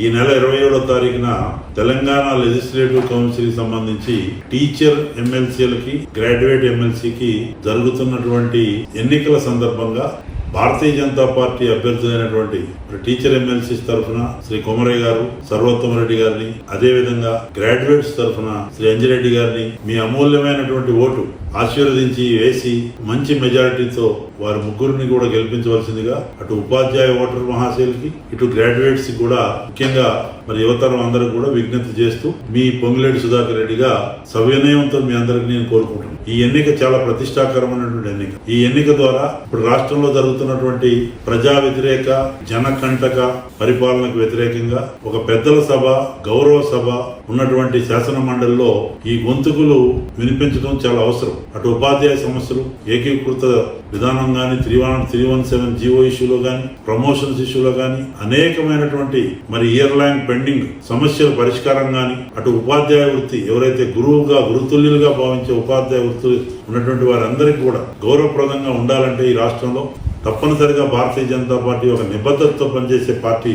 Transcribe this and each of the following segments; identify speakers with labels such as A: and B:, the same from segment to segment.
A: ఈ నెల ఇరవై ఏడో తారీఖున తెలంగాణ లెజిస్లేటివ్ కౌన్సిల్కి సంబంధించి టీచర్ ఎమ్మెల్సీలకి గ్రాడ్యుయేట్ ఎమ్మెల్సీకి జరుగుతున్నటువంటి ఎన్నికల సందర్భంగా భారతీయ జనతా పార్టీ అభ్యర్థులైనటువంటి టీచర్ ఎమ్మెల్సీస్ తరఫున శ్రీ కొమరయ్య గారు సర్వోత్తమ రెడ్డి గారిని అదే విధంగా గ్రాడ్యుయేట్స్ తరఫున శ్రీ అంజిరెడ్డి గారిని మీ అమూల్యమైనటువంటి ఓటు ఆశీర్వదించి వేసి మంచి మెజారిటీతో వారి ముగ్గురిని కూడా గెలిపించవలసిందిగా అటు ఉపాధ్యాయ ఓటర్ మహాశైలికి ఇటు గ్రాడ్యుయేట్స్ కూడా ముఖ్యంగా మరి యువతరం అందరూ కూడా విజ్ఞప్తి చేస్తూ మీ పొంగులేటి సుధాకర్ రెడ్డిగా సవినయంతో మీ అందరికి నేను కోరుకుంటున్నాను. ఈ ఎన్నిక చాలా ప్రతిష్టాకరమైనటువంటి ఎన్నిక. ఈ ఎన్నిక ద్వారా ఇప్పుడు రాష్ట్రంలో జరుగుతున్నటువంటి ప్రజా వ్యతిరేక జనకంటక పరిపాలనకు వ్యతిరేకంగా ఒక పెద్దల సభ గౌరవ సభ ఉన్నటువంటి శాసన మండలిలో ఈ గొంతుకులు వినిపించడం చాలా అవసరం. అటు ఉపాధ్యాయ సమస్యలు ఏకీకృత విధానం కానీ three one three one seven GO ఇష్యూలో కానీ ప్రమోషన్స్ ఇష్యూలో కానీ అనేకమైనటువంటి మరి ఇయర్ లైన్ పెండింగ్ సమస్యల పరిష్కారం కానీ అటు ఉపాధ్యాయ వృత్తి ఎవరైతే గురువుగా గురుతుల్యులుగా భావించే ఉపాధ్యాయ వృత్తులు ఉన్నటువంటి వారందరికీ కూడా గౌరవప్రదంగా ఉండాలంటే ఈ రాష్ట్రంలో తప్పనిసరిగా భారతీయ జనతా పార్టీ ఒక నిబద్ధతతో పనిచేసే పార్టీ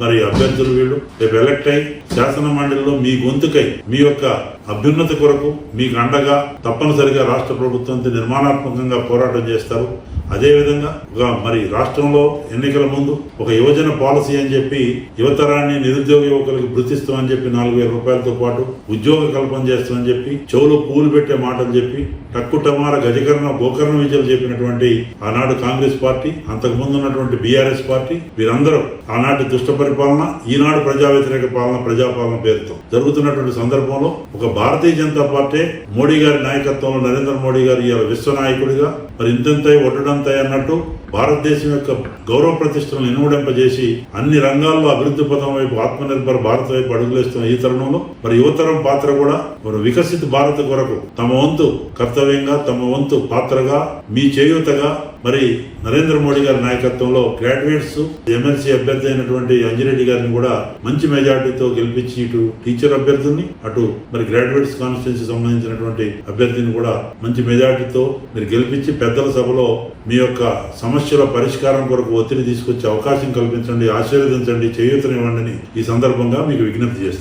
A: మరి అభ్యర్థులు వీళ్ళు. రేపు ఎలక్ట్ అయి శాసన మండలిలో మీ గొంతుకై మీ యొక్క అభ్యున్నతి కొరకు మీకు అండగా తప్పనిసరిగా రాష్ట్ర ప్రభుత్వంతో నిర్మాణాత్మకంగా పోరాటం చేస్తారు. అదేవిధంగా ఒక మరి రాష్ట్రంలో ఎన్నికల ముందు ఒక యువజన పాలసీ అని చెప్పి యువతరాన్ని నిరుద్యోగ యువకులకు వృత్తిస్తామని చెప్పి నాలుగు వేల రూపాయలతో పాటు ఉద్యోగ కల్పన చేస్తామని చెప్పి చెవులు పూలు పెట్టే మాటలు చెప్పి టక్కు టమార గజకరణ గోకర్ణ విజయలు చెప్పినటువంటి ఆనాడు కాంగ్రెస్ పార్టీ అంతకు ముందు ఉన్నటువంటి బీఆర్ఎస్ పార్టీ వీరందరూ ఆనాటి దుష్ట పరిపాలన ఈనాడు ప్రజా వ్యతిరేక పాలన ప్రజాపాలన పేరుతో జరుగుతున్నటువంటి సందర్భంలో ఒక భారతీయ జనతా పార్టీ మోడీ గారి నాయకత్వంలో నరేంద్ర మోడీ గారు ఇవాళ విశ్వ నాయకుడిగా మరి ఇంతంతై ఒడ్డంతై అన్నట్టు భారతదేశం యొక్క గౌరవ ప్రతిష్టలను ఇనుమడింపజేసి అన్ని రంగాల్లో అభివృద్ధి పథం వైపు ఆత్మనిర్భర్ భారత్ వైపు అడుగులేస్తున్న ఈ తరుణంలో మరి యువతరం పాత్ర కూడా మరి వికసిత భారత్ కొరకు తమ వంతు కర్తవ్యంగా తమ వంతు పాత్రగా మీ చేయూతగా మరి నరేంద్ర మోడీ గారి నాయకత్వంలో గ్రాడ్యుయేట్స్ ఎమ్మెల్సీ అభ్యర్థి అయినటువంటి అంజిరెడ్డి గారిని కూడా మంచి మెజార్టీతో గెలిపించి ఇటు టీచర్ అభ్యర్థిని అటు మరి గ్రాడ్యుయేట్స్ కాన్స్టిట్యూన్సీ సంబంధించినటువంటి అభ్యర్థిని కూడా మంచి మెజార్టీతో మీరు గెలిపించి పెద్దల సభలో మీ యొక్క సమస్యల పరిష్కారం కొరకు ఒత్తిడి తీసుకొచ్చే అవకాశం కల్పించండి ఆశీర్వదించండి చేయూతనివ్వండి ఈ సందర్భంగా మీకు విజ్ఞప్తి చేస్తాను